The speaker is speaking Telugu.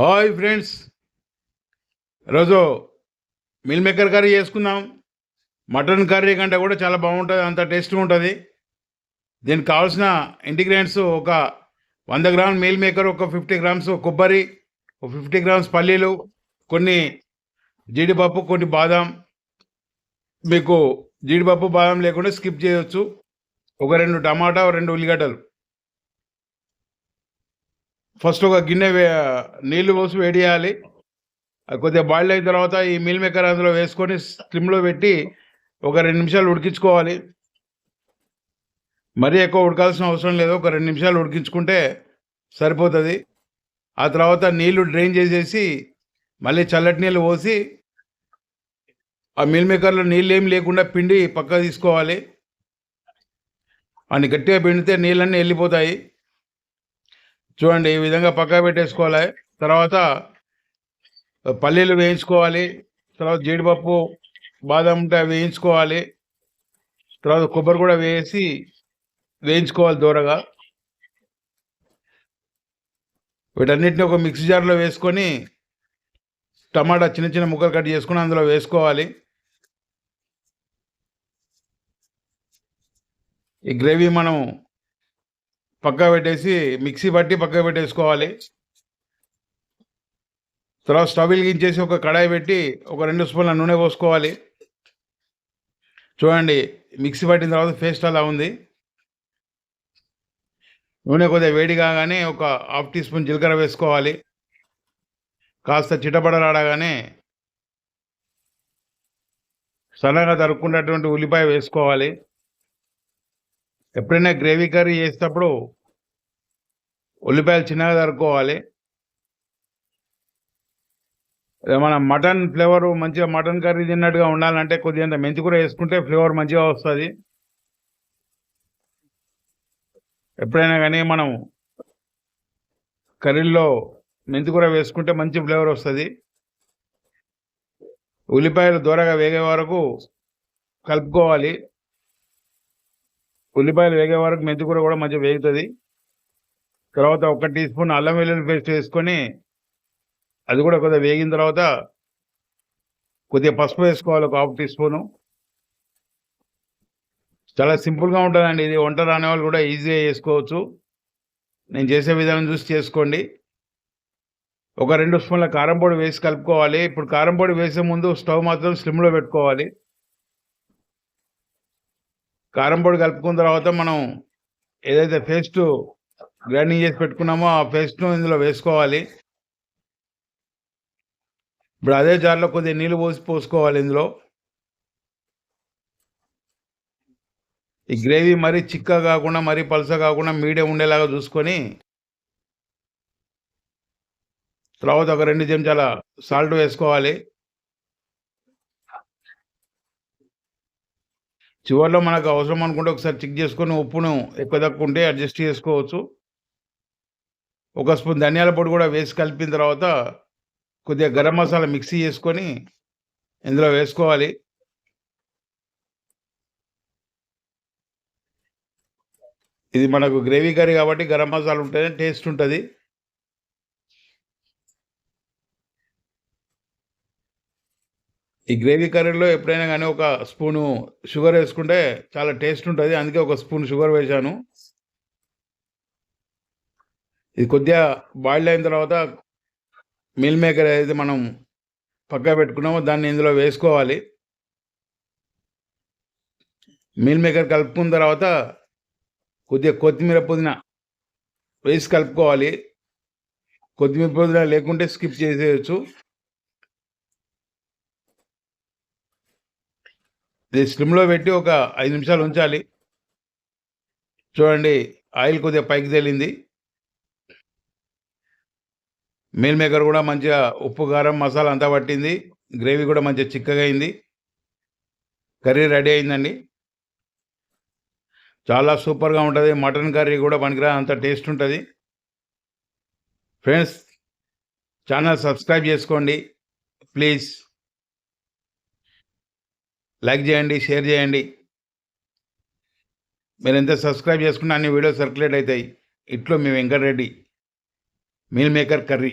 Hi friends. రోజు మిల్ మేకర్ కర్రీ చేసుకుందాం. మటన్ కర్రీ కంటే కూడా చాలా బాగుంటుంది అంత టేస్ట్గా ఉంటుంది. దీనికి కావాల్సిన ఇంటిగ్రియంట్స్ ఒక వంద గ్రామ్ మీల్ మేకర్ ఒక ఫిఫ్టీ గ్రామ్స్ కొబ్బరి ఒక ఫిఫ్టీ గ్రామ్స్ పల్లీలు కొన్ని జీడిపప్పు కొన్ని బాదాం. మీకు జీడిపప్పు బాదం లేకుండా స్కిప్ చేయవచ్చు ఒక రెండు టమాటా ఒక రెండు ఉల్లిగడ్డలు. ఫస్ట్ ఒక గిన్నె వే నీళ్ళు పోసి వేడి చేయాలి కొద్దిగా బాయిల్ అయిన తర్వాత ఈ మీల్ మేకర్ అందులో వేసుకొని స్లిమ్లో పెట్టి ఒక రెండు నిమిషాలు ఉడికించుకోవాలి. మరీ ఎక్కువ ఉడకాల్సిన అవసరం లేదు. ఒక రెండు నిమిషాలు ఉడికించుకుంటే సరిపోతుంది. ఆ తర్వాత నీళ్ళు డ్రైన్ చేసేసి మళ్ళీ చల్లటి నీళ్ళు పోసి ఆ మీల్ మేకర్లో నీళ్ళు ఏం లేకుండా పిండి పక్క తీసుకోవాలి. అని గట్టిగా పిండితే నీళ్ళన్నీ వెళ్ళిపోతాయి. చూడండి ఈ విధంగా పక్కా పెట్టేసుకోవాలి. తర్వాత పల్లీలు వేయించుకోవాలి. తర్వాత జీడిపప్పు బాదం ఉంటే అవి వేయించుకోవాలి. తర్వాత కొబ్బరి కూడా వేసి వేయించుకోవాలి దూరగా. వీటన్నిటిని ఒక మిక్సీ జార్లో వేసుకొని టమాటా చిన్న చిన్న ముక్కలు కట్ చేసుకుని అందులో వేసుకోవాలి. ఈ గ్రేవీ మనం పక్క పెట్టేసి మిక్సీ పట్టి పక్క పెట్టేసుకోవాలి. తర్వాత స్టవ్ వెలిగించేసి ఒక కడాయి పెట్టి ఒక రెండు స్పూన్ల నూనె పోసుకోవాలి. చూడండి మిక్సీ పట్టిన తర్వాత పేస్ట్ అలా ఉంది. నూనె కొద్దిగా వేడి కాగానే ఒక హాఫ్ టీ స్పూన్ జీలకర్ర వేసుకోవాలి. కాస్త చిటపడలాడగానే సన్నగా తరుక్కున్నటువంటి ఉల్లిపాయ వేసుకోవాలి. ఎప్పుడైనా గ్రేవీ కర్రీ చేసేటప్పుడు ఉల్లిపాయలు చిన్నగా తరుక్కోవాలి. మన మటన్ ఫ్లేవర్ మంచిగా మటన్ కర్రీ తిన్నట్టుగా ఉండాలంటే కొద్దిగా మెంతికూర వేసుకుంటే ఫ్లేవర్ మంచిగా వస్తుంది. ఎప్పుడైనా కానీ మనం కర్రీలో మెంతికూర వేసుకుంటే మంచి ఫ్లేవర్ వస్తుంది. ఉల్లిపాయలు దూరగా వేగే వరకు కలుపుకోవాలి. ఉల్లిపాయలు వేగే వరకు మెంతికూర కూడా మంచిగా వేగుతుంది. తర్వాత ఒక టీ స్పూన్ అల్లం వెల్లుల్లి పేస్ట్ వేసుకొని అది కూడా కొద్దిగా వేగిన తర్వాత కొద్దిగా పసుపు వేసుకోవాలి ఒక హాఫ్ టీ స్పూను. చాలా సింపుల్గా ఉంటుందండి. ఇది వంట రాని వాళ్ళు కూడా ఈజీగా చేసుకోవచ్చు. నేను చేసే విధానం చూసి చేసుకోండి. ఒక రెండు స్పూన్ల కారం పొడి వేసి కలుపుకోవాలి. ఇప్పుడు కారం పొడి వేసే ముందు స్టవ్ మాత్రం స్లిమ్లో పెట్టుకోవాలి. కారం పొడి కలుపుకున్న తర్వాత మనం ఏదైతే పేస్ట్ గ్రైండింగ్ చేసి పెట్టుకున్నామో ఆ పేస్ట్ను ఇందులో వేసుకోవాలి. ఇప్పుడు అదే జార్లో కొద్దిగా నీళ్ళు పోసి పోసుకోవాలి ఇందులో. ఈ గ్రేవీ మరీ చిక్క కాకుండా మరీ పలుస కాకుండా మీడియం ఉండేలాగా చూసుకొని తర్వాత ఒక రెండు చెంచాల సాల్ట్ వేసుకోవాలి. చివరిలో మనకు అవసరం అనుకుంటే ఒకసారి చెక్ చేసుకొని ఉప్పును ఎక్కువ తక్కువ ఉంటే అడ్జస్ట్ చేసుకోవచ్చు. ఒక స్పూన్ ధనియాల పొడి కూడా వేసి కలిపిన తర్వాత కొద్దిగా గరం మసాలా మిక్సీ చేసుకొని ఇందులో వేసుకోవాలి. ఇది మనకు గ్రేవీ కర్రీ కాబట్టి గరం మసాలా ఉంటేనే టేస్ట్ ఉంటుంది. ఈ గ్రేవీ కర్రీలో ఎప్పుడైనా కానీ ఒక స్పూను షుగర్ వేసుకుంటే చాలా టేస్ట్ ఉంటుంది. అందుకే ఒక స్పూన్ షుగర్ వేశాను. ఇది కొద్దిగా బాయిల్ అయిన తర్వాత మిల్ మేకర్ ఏదైతే మనం పక్కా పెట్టుకున్నామో దాన్ని ఇందులో వేసుకోవాలి. మిల్ మేకర్ కలుపుకున్న తర్వాత కొద్దిగా కొత్తిమీర పుదీనా వేసి కలుపుకోవాలి. కొత్తిమీర పుదీనా లేకుంటే స్కిప్ చేసేయచ్చు. ఇది స్లిమ్లో పెట్టి ఒక ఐదు నిమిషాలు ఉంచాలి. చూడండి ఆయిల్ కొద్దిగా పైకి తేలింది. మీల్ మేకర్ కూడా మంచిగా ఉప్పు కారం మసాలా అంతా పట్టింది. గ్రేవీ కూడా మంచిగా చిక్కగా అయింది. కర్రీ రెడీ అయిందండి. చాలా సూపర్గా ఉంటుంది. మటన్ కర్రీ కూడా పనికిరా అంత టేస్ట్ ఉంటుంది. ఫ్రెండ్స్ ఛానల్ సబ్స్క్రైబ్ చేసుకోండి. ప్లీజ్. లైక్ చేయండి షేర్ చేయండి. మీరు ఎంత సబ్స్క్రైబ్ చేసుకున్న అన్ని వీడియోస్ సర్క్యులేట్ అవుతాయి. ఇట్లో మీ వెంకటరెడ్డి మీల్ మేకర్ కర్రీ.